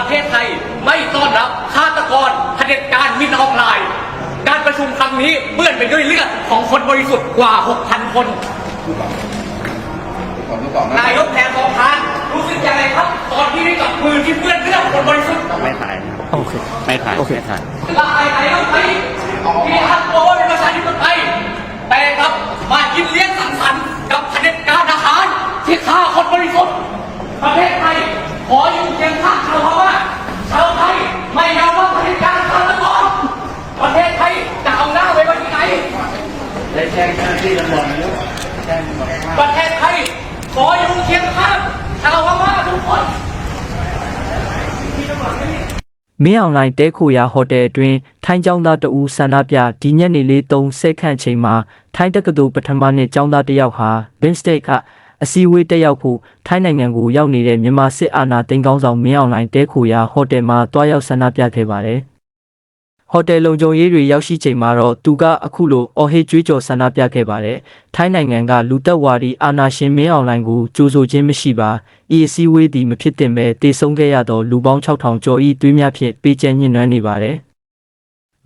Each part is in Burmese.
ประเทศไทยไม่ต้อนรับฆาตกรเผด็จการมินออนไลน์การประชุมครั้งนี้เปื้อนไปด้วยเลือดของคนบริสุทธิ์กว่า 6,000 คนก่อนดูก่อนนะนายกแทนสองพานรู้สึกยังไงครับ ตอนที่ได้จับมือที่เปื้อนเลือดคนบริสุทธิ์ไม่ถ่ายโอเคไม่ถ่ายไม่ถ่ายละอายไหนต้องไป ได้แจ้งเจ้าหน้าที่ตำรวจไหมลูกแจ้งตำรวจไหม ประเทศไทยขออยู่เคียงข้างชาวพม่าทุกคน မင်းအွန်လိုင်းတဲခိုရာဟိုတယ်အတွင်းထိုင်းကျောင်းသားတဦးဆန္ဒပြဒီညနေလေး3စက္ကန့်ချိန်မှာထိုင်းတက္ကသိုလ်ပထမနှစ်ကျောင်းသားတစ်ယောက်ဟာဘင်စတိတ်ကအစည်းအဝေးတက်ရောက်ဖို့ထိုင်းနိုင်ငံကိုရောက်နေတဲ့မြန်မာစစ်အာဏာသိမ်းကောင်းဆောင်မင်းအွန်လိုင်းတဲခိုရာဟိုတယ်မှာတွားရောက်ဆန္ဒပြခဲ့ပါတယ် ဟိုတယ်လုံခြုံရေးတွေရောက်ရှိချိန်မှာတော့သူကအခုလိုအော်ဟစ်ကြွေးကြော်ဆန္ဒပြခဲ့ပါတယ်။ထိုင်းနိုင်ငံကလူသက်ဝါဒီအာနာရှင်မင်းအွန်လိုင်းကိုကြိုးဆိုခြင်းမရှိပါ။ဤအစည်းအဝေးသည်မဖြစ်တင်ပဲတည်ဆုံခဲ့ရသောလူပေါင်း6000ကျော်ဤသွေးများဖြင့်ပေးကျဲညှဉ်းနှွမ်းနေပါတယ်။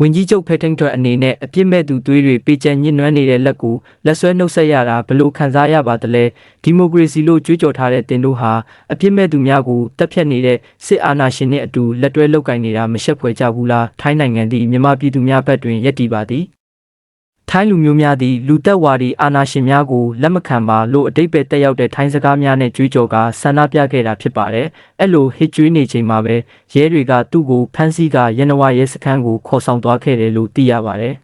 ဝင်ကြီးချုပ်ဖက်ထင်းထွတ်အနေနဲ့အပြစ်မဲ့သူသွေးတွေပေးကျဲညှဉ်းနှွမ်းနေတဲ့လက်ကိုလက်ဆွဲနှုတ်ဆက်ရတာဘလို့ခံစားရပါသလဲဒီမိုကရေစီလို့ကြွေးကြော်ထားတဲ့တင်တို့ဟာအပြစ်မဲ့သူများကိုတပ်ဖြတ်နေတဲ့စစ်အာဏာရှင်နဲ့အတူလက်တွဲလုပ်ကင်နေတာမရှက်ဖွယ်ကြဘူးလားထိုင်းနိုင်ငံသည်မြန်မာပြည်သူများဘက်တွင်ယက်တည်ပါသည် ထိုင်းလူမျိုးများသည်လူသက်ဝါဒီအာဏာရှင်များကိုလက်မခံပါလို့အတိတ်ပဲတက်ရောက်တဲ့ထိုင်းစကားများနဲ့ကြွေးကြော်ကဆန္ဒပြခဲ့တာဖြစ်ပါတယ်။အဲ့လိုဟစ်ကြွေးနေချိန်မှာပဲရဲတွေကသူ့ကိုဖမ်းဆီးကရန်နဝါရဲစခန်းကိုခေါ်ဆောင်သွားခဲ့တယ်လို့သိရပါတယ်။